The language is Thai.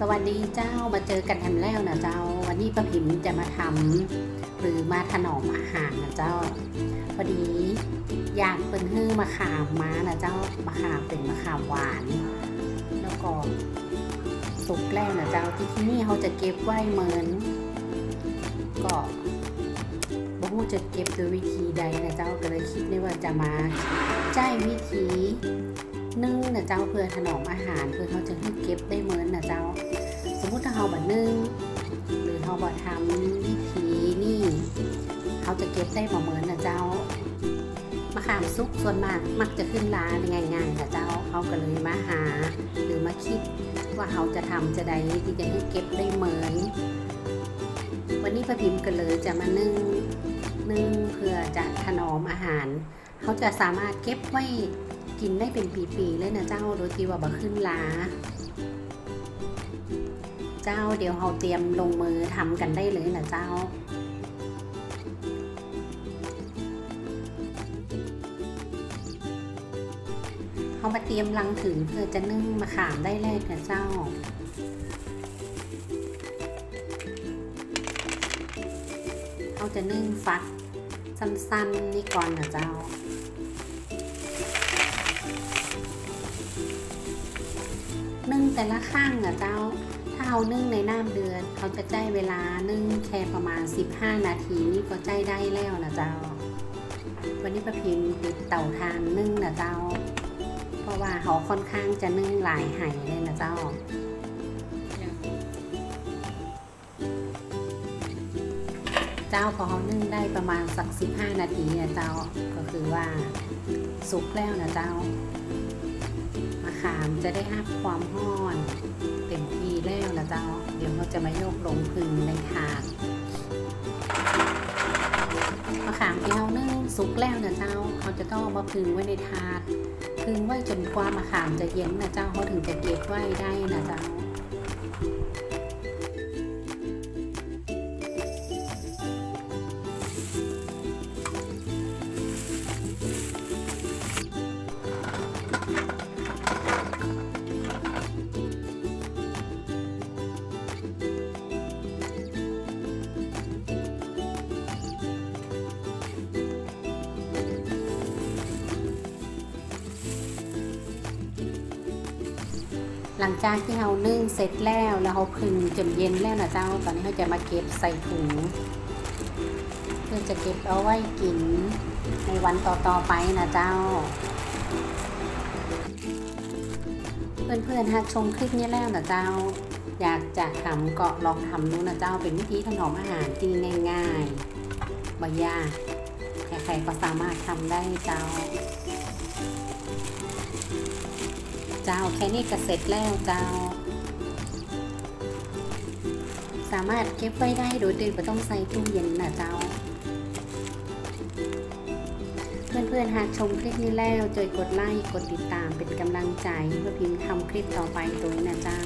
สวัสดีเจ้ามาเจอกันทันแล้วนะเจ้า วันนี้ป้าพิมจะมาทำหรือมาถนอมอาหารนะเจ้าพอดีอยากเป็นฮื้อมะขามม้านะเจ้ามะขามเป็นมะขามหวาน แล้วก็สุกแล้วนะเจ้าที่ที่นี่เขาจะเก็บไว้เหมือนก็บ่รู้จะเก็บโดยวิธีใดนะเจ้าก็เลยคิดได้ว่าจะมาใช้วิธี นึ่งนะเจ้าเพื่อถนอมอาหารเพื่อเขาจะให้เก็บได้เหมือนนะเจ้า สมมุติถ้าเราบ่นึ่งหรือเราบ่ทำวิธีนี่เขาจะเก็บได้เหมือนนะเจ้ามะขามซุกส่วนมากมักจะขึ้นร้านง่ายๆนะเจ้าเขาก็เลยมาหา หรือมาคิดว่าเขาจะทำจะใดที่จะให้เก็บได้เหมือนวันนี้ป้าพิมพ์ก็เลยจะมานึ่งนึ่งเพื่อจะถนอมอาหาร เขาจะสามารถเก็บไว้ กินได้เป็นปีๆเลยนะเจ้าโดยที่ว่าบ่ขึ้นลาเจ้าเดี๋ยวเราเตรียมลงมือทำกันได้เลยนะเจ้าเขามาเตรียมลังถึงเพื่อจะนึ่งมะขามได้แรกนะเจ้าเขาจะนึ่งฟักสั้นๆนี่ก่อนนะเจ้า นึ่งแต่ละข้างนะเจ้า ถ้าเอานึ่งในน้ำเดือดเขาจะใจเวลานึ่งแค่ประมาณ 15 นาทีนี่ก็ใจได้แล้วนะเจ้า วันนี้ประพิมพ์ติดเต่าทานนึ่งนะเจ้า เพราะว่าเขาค่อนข้างจะนึ่งหลายไหเลยนะเจ้าเจ้าพอเขานึ่งได้ประมาณสัก 15 นาทีนะเจ้า ก็คือว่าสุกแล้วนะเจ้า ขามจะได้รับความห้อนเต็มที่แล้วนะเจ้า เดี๋ยวเราจะมาโยกลงพื้นในถาดมะขามที่เรานึ่งสุกแล้วนะเจ้าเขาจะต้องมาพึงไว้ในถาดพึงไว้จนกว่ามะขามจะเย็นนะเจ้าเขาถึงจะเก็บไว้ได้นะเจ้า หลังจากที่เรานึ่งเสร็จแล้วแล้วเราพึงจนเย็นแล้วนะเจ้า ตอนนี้เราจะมาเก็บใส่ถุงเพื่อจะเก็บเอาไว้กินในวันต่อๆไปนะเจ้า เพื่อนๆหากชมคลิปนี้แล้วนะเจ้า อยากจะทำก็ลองทำดูนะเจ้า เป็นวิธีถนอมอาหารที่ง่ายๆไม่ยากใครๆก็สามารถทำได้เจ้า เจ้าแค่นี้ก็เสร็จแล้วเจ้า สามารถเก็บไว้ได้โดยที่ไม่ต้องใส่ตู้เย็นนะเจ้า เพื่อนๆหากชมคลิปนี้แล้วจอยกดไลค์กดติดตามเป็นกำลังใจเพื่อพิมพ์ทำคลิปต่อไปตัวนี้นะเจ้า